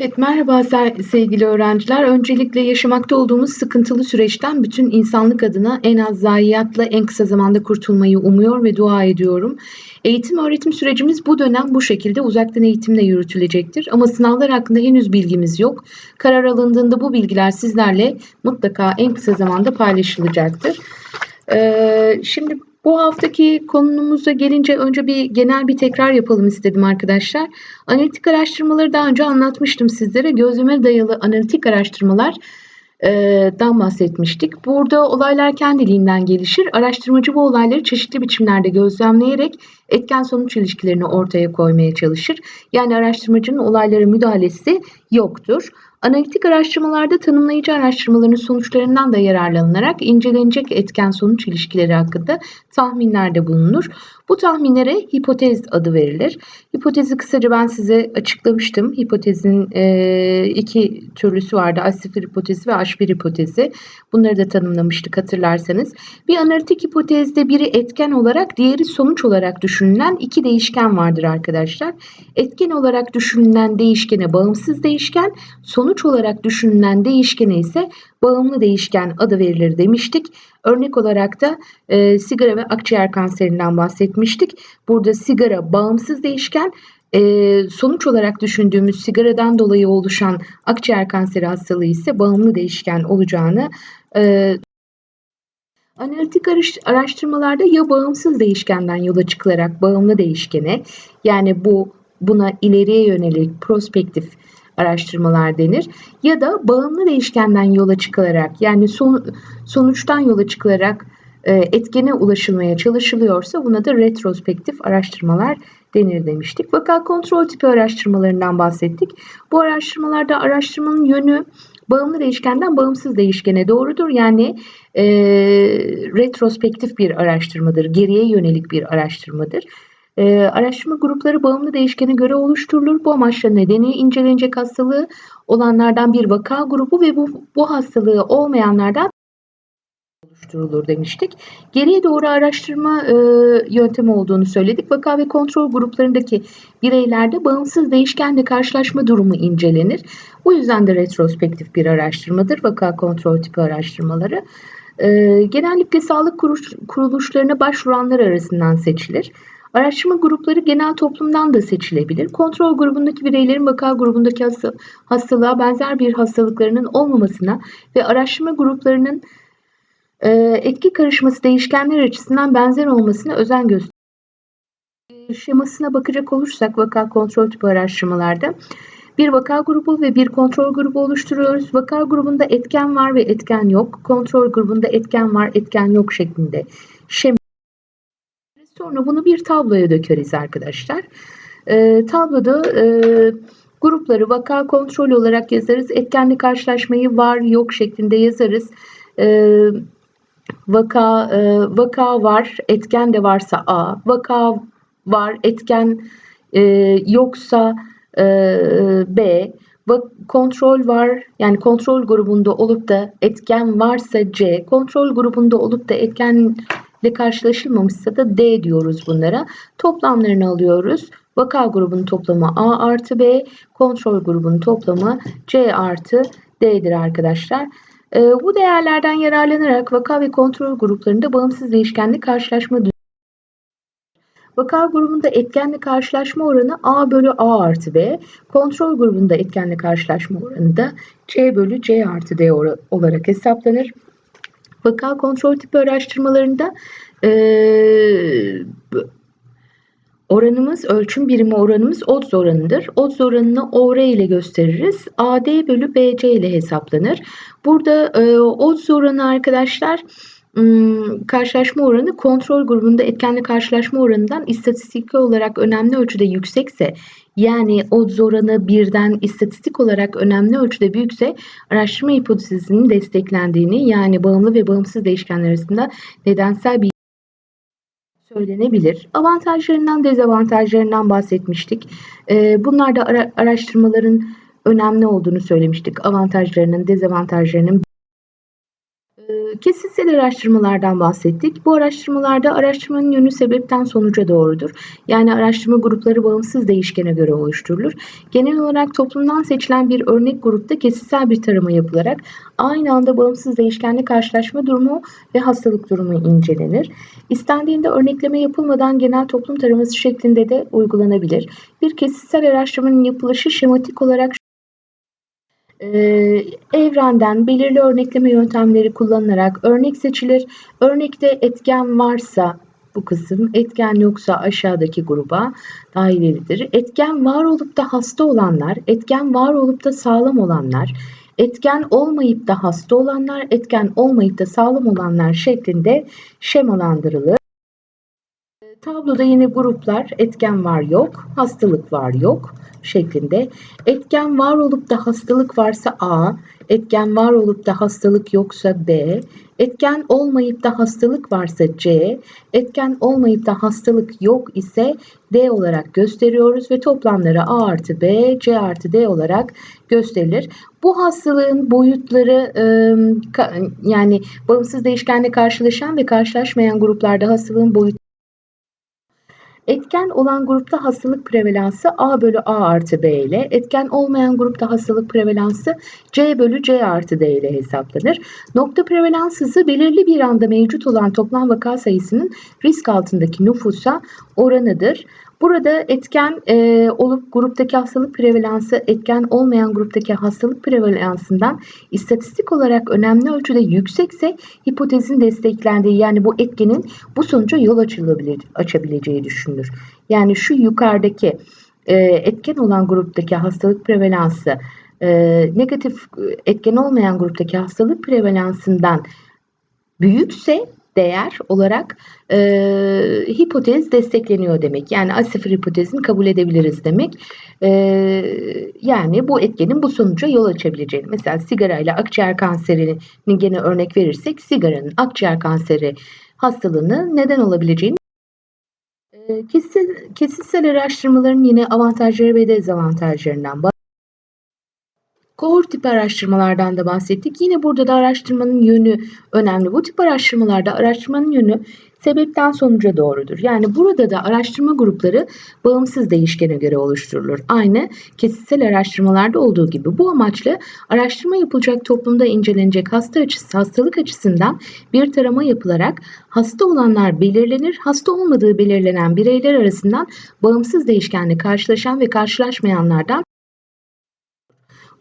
Evet, merhaba se- sevgili öğrenciler. Öncelikle yaşamakta olduğumuz sıkıntılı süreçten bütün insanlık adına en az zayiatla en kısa zamanda kurtulmayı umuyor ve dua ediyorum. Eğitim öğretim sürecimiz bu dönem bu şekilde uzaktan eğitimle yürütülecektir. Ama sınavlar hakkında henüz bilgimiz yok. Karar alındığında bu bilgiler sizlerle mutlaka en kısa zamanda paylaşılacaktır. Ee, şimdi bu haftaki konumuza gelince önce bir genel bir tekrar yapalım istedim arkadaşlar. Analitik araştırmaları daha önce anlatmıştım sizlere. Gözleme dayalı analitik araştırmalar e, dan bahsetmiştik. Burada olaylar kendiliğinden gelişir. Araştırmacı bu olayları çeşitli biçimlerde gözlemleyerek etken sonuç ilişkilerini ortaya koymaya çalışır. Yani araştırmacının olaylara müdahalesi yoktur. Analitik araştırmalarda tanımlayıcı araştırmaların sonuçlarından da yararlanılarak incelenecek etken sonuç ilişkileri hakkında tahminlerde bulunur. Bu tahminlere hipotez adı verilir. Hipotezi kısaca ben size açıklamıştım. Hipotezin e, iki türlüsü vardı. H0 hipotezi ve H1 hipotezi. Bunları da tanımlamıştık hatırlarsanız. Bir analitik hipotezde biri etken olarak diğeri sonuç olarak düşünülen iki değişken vardır arkadaşlar. Etken olarak düşünülen değişkene bağımsız değişken, sonuç olarak düşünülen değişkene ise bağımlı değişken adı verilir demiştik. Örnek olarak da e, sigara ve akciğer kanserinden bahsetmiştik. Burada sigara bağımsız değişken, e, sonuç olarak düşündüğümüz sigaradan dolayı oluşan akciğer kanseri hastalığı ise bağımlı değişken olacağını e, Analitik araştırmalarda ya bağımsız değişkenden yola çıkılarak bağımlı değişkene yani bu buna ileriye yönelik prospektif araştırmalar denir. Ya da bağımlı değişkenden yola çıkılarak yani son, sonuçtan yola çıkılarak e, etkene ulaşılmaya çalışılıyorsa buna da retrospektif araştırmalar denir demiştik. Vaka kontrol tipi araştırmalarından bahsettik. Bu araştırmalarda araştırmanın yönü bağımlı değişkenden bağımsız değişkene doğrudur. Yani e, retrospektif bir araştırmadır, geriye yönelik bir araştırmadır. E, araştırma grupları bağımlı değişkene göre oluşturulur. Bu amaçla nedeni incelenecek hastalığı olanlardan bir vaka grubu ve bu, bu hastalığı olmayanlardan oluşturulur demiştik. Geriye doğru araştırma e, yöntemi olduğunu söyledik. Vaka ve kontrol gruplarındaki bireylerde bağımsız değişkenle karşılaşma durumu incelenir. Bu yüzden de retrospektif bir araştırmadır vaka kontrol tipi araştırmaları. E, genellikle sağlık kuruluşlarına başvuranlar arasından seçilir. Araştırma grupları genel toplumdan da seçilebilir. Kontrol grubundaki bireylerin vaka grubundaki hastalığa benzer bir hastalıklarının olmamasına ve araştırma gruplarının e, etki karışması değişkenler açısından benzer olmasına özen gösterir. Şemasına bakacak olursak vaka kontrol tipi araştırmalarda bir vaka grubu ve bir kontrol grubu oluşturuyoruz. Vaka grubunda etken var ve etken yok. Kontrol grubunda etken var, etken yok şeklinde şema Sonra bunu bir tabloya dökeriz arkadaşlar. E, tabloda e, grupları vaka kontrol olarak yazarız. Etkenli karşılaşmayı var yok şeklinde yazarız. E, vaka e, vaka var, etken de varsa A. Vaka var, etken e, yoksa e, B. Kontrol var yani kontrol grubunda olup da etken varsa C. Kontrol grubunda olup da etken ile karşılaşılmamışsa da D diyoruz bunlara. Toplamlarını alıyoruz. Vaka grubunun toplamı A artı B, kontrol grubunun toplamı C artı D'dir arkadaşlar. Ee, bu değerlerden yararlanarak vaka ve kontrol gruplarında bağımsız değişkenli karşılaşma Vaka grubunda etkenli karşılaşma oranı A bölü A artı B, kontrol grubunda etkenli karşılaşma oranı da C bölü C artı D olarak hesaplanır. Vaka kontrol tipi araştırmalarında e, oranımız, ölçüm birimi oranımız odds oranıdır. Odds oranını OR ile gösteririz. AD bölü BC ile hesaplanır. Burada e, odds oranı arkadaşlar karşılaşma oranı kontrol grubunda etkenli karşılaşma oranından istatistik olarak önemli ölçüde yüksekse yani odds oranı birden istatistik olarak önemli ölçüde büyükse araştırma hipotezinin desteklendiğini yani bağımlı ve bağımsız değişkenler arasında nedensel bir söylenebilir. Avantajlarından dezavantajlarından bahsetmiştik. Bunlar da araştırmaların önemli olduğunu söylemiştik. Avantajlarının, dezavantajlarının Kesitsel araştırmalardan bahsettik. Bu araştırmalarda araştırmanın yönü sebepten sonuca doğrudur. Yani araştırma grupları bağımsız değişkene göre oluşturulur. Genel olarak toplumdan seçilen bir örnek grupta kesitsel bir tarama yapılarak aynı anda bağımsız değişkenle karşılaşma durumu ve hastalık durumu incelenir. İstendiğinde örnekleme yapılmadan genel toplum taraması şeklinde de uygulanabilir. Bir kesitsel araştırmanın yapılışı şematik olarak ee, evrenden belirli örnekleme yöntemleri kullanılarak örnek seçilir. Örnekte etken varsa bu kısım, etken yoksa aşağıdaki gruba dahil edilir. Etken var olup da hasta olanlar, etken var olup da sağlam olanlar, etken olmayıp da hasta olanlar, etken olmayıp da sağlam olanlar şeklinde şemalandırılır. Tabloda yine gruplar etken var yok, hastalık var yok şeklinde. Etken var olup da hastalık varsa A, etken var olup da hastalık yoksa B, etken olmayıp da hastalık varsa C, etken olmayıp da hastalık yok ise D olarak gösteriyoruz ve toplamları A artı B, C artı D olarak gösterilir. Bu hastalığın boyutları yani bağımsız değişkenle karşılaşan ve karşılaşmayan gruplarda hastalığın boyut Etken olan grupta hastalık prevalansı A bölü A artı B ile, etken olmayan grupta hastalık prevalansı C bölü C artı D ile hesaplanır. Nokta prevalans hızı belirli bir anda mevcut olan toplam vaka sayısının risk altındaki nüfusa oranıdır. Burada etken e, olup gruptaki hastalık prevalansı etken olmayan gruptaki hastalık prevalansından istatistik olarak önemli ölçüde yüksekse hipotezin desteklendiği yani bu etkenin bu sonuca yol açılabilir, açabileceği düşünülür. Yani şu yukarıdaki e, etken olan gruptaki hastalık prevalansı e, negatif etken olmayan gruptaki hastalık prevalansından büyükse değer olarak e, hipotez destekleniyor demek. Yani A0 hipotezini kabul edebiliriz demek. E, yani bu etkenin bu sonuca yol açabileceğini. Mesela sigara ile akciğer kanserini gene örnek verirsek sigaranın akciğer kanseri hastalığını neden olabileceğini Kesitsel, kesitsel araştırmaların yine avantajları ve dezavantajlarından Kohort tipi araştırmalardan da bahsettik. Yine burada da araştırmanın yönü önemli. Bu tip araştırmalarda araştırmanın yönü sebepten sonuca doğrudur. Yani burada da araştırma grupları bağımsız değişkene göre oluşturulur. Aynı kesitsel araştırmalarda olduğu gibi bu amaçla araştırma yapılacak toplumda incelenecek hasta açısı, hastalık açısından bir tarama yapılarak hasta olanlar belirlenir, hasta olmadığı belirlenen bireyler arasından bağımsız değişkenle karşılaşan ve karşılaşmayanlardan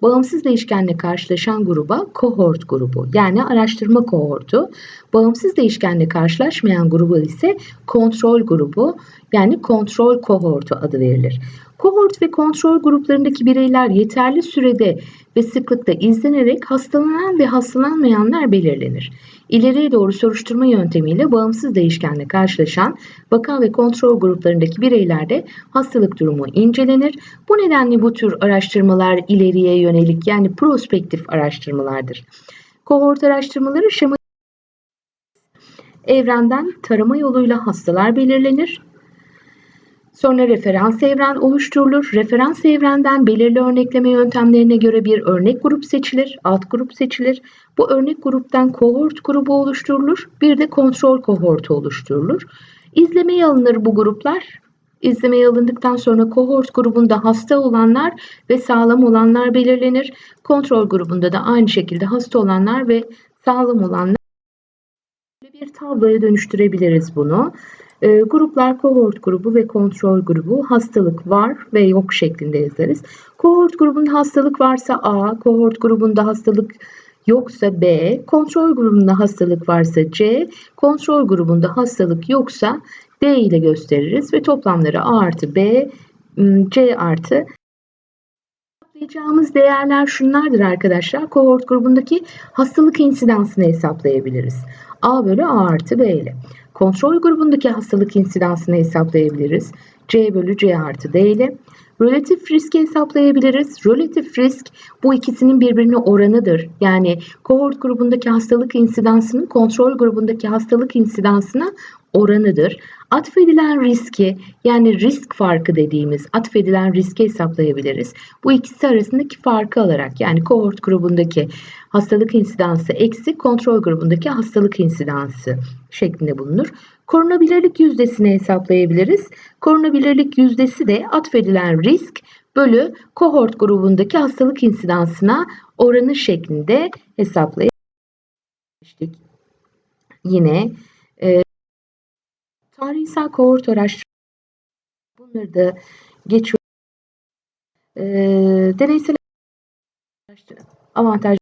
Bağımsız değişkenle karşılaşan gruba kohort grubu yani araştırma kohortu, bağımsız değişkenle karşılaşmayan grubu ise kontrol grubu yani kontrol kohortu adı verilir. Kohort ve kontrol gruplarındaki bireyler yeterli sürede ve sıklıkta izlenerek hastalanan ve hastalanmayanlar belirlenir. İleriye doğru soruşturma yöntemiyle bağımsız değişkenle karşılaşan vaka ve kontrol gruplarındaki bireylerde hastalık durumu incelenir. Bu nedenle bu tür araştırmalar ileriye yönelik yani prospektif araştırmalardır. Kohort araştırmaları şema evrenden tarama yoluyla hastalar belirlenir. Sonra referans evren oluşturulur. Referans evrenden belirli örnekleme yöntemlerine göre bir örnek grup seçilir, alt grup seçilir. Bu örnek gruptan kohort grubu oluşturulur. Bir de kontrol kohortu oluşturulur. İzlemeye alınır bu gruplar. İzlemeye alındıktan sonra kohort grubunda hasta olanlar ve sağlam olanlar belirlenir. Kontrol grubunda da aynı şekilde hasta olanlar ve sağlam olanlar bir tabloya dönüştürebiliriz bunu. E, gruplar kohort grubu ve kontrol grubu hastalık var ve yok şeklinde yazarız. Kohort grubunda hastalık varsa A, kohort grubunda hastalık yoksa B, kontrol grubunda hastalık varsa C, kontrol grubunda hastalık yoksa D ile gösteririz ve toplamları A artı B, C artı Hesaplayacağımız değerler şunlardır arkadaşlar. Kohort grubundaki hastalık insidansını hesaplayabiliriz. A bölü A artı B ile. Kontrol grubundaki hastalık insidansını hesaplayabiliriz. C bölü C artı D ile. Relatif riski hesaplayabiliriz. Relatif risk bu ikisinin birbirine oranıdır. Yani kohort grubundaki hastalık insidansının kontrol grubundaki hastalık insidansına oranıdır. Atfedilen riski yani risk farkı dediğimiz atfedilen riski hesaplayabiliriz. Bu ikisi arasındaki farkı alarak yani kohort grubundaki hastalık insidansı eksi kontrol grubundaki hastalık insidansı şeklinde bulunur. Korunabilirlik yüzdesini hesaplayabiliriz. Korunabilirlik yüzdesi de atfedilen risk bölü kohort grubundaki hastalık insidansına oranı şeklinde hesaplayabiliriz. Yine e, tarihsel kohort araştırmaları bunları da geçiyor. E, deneysel avantaj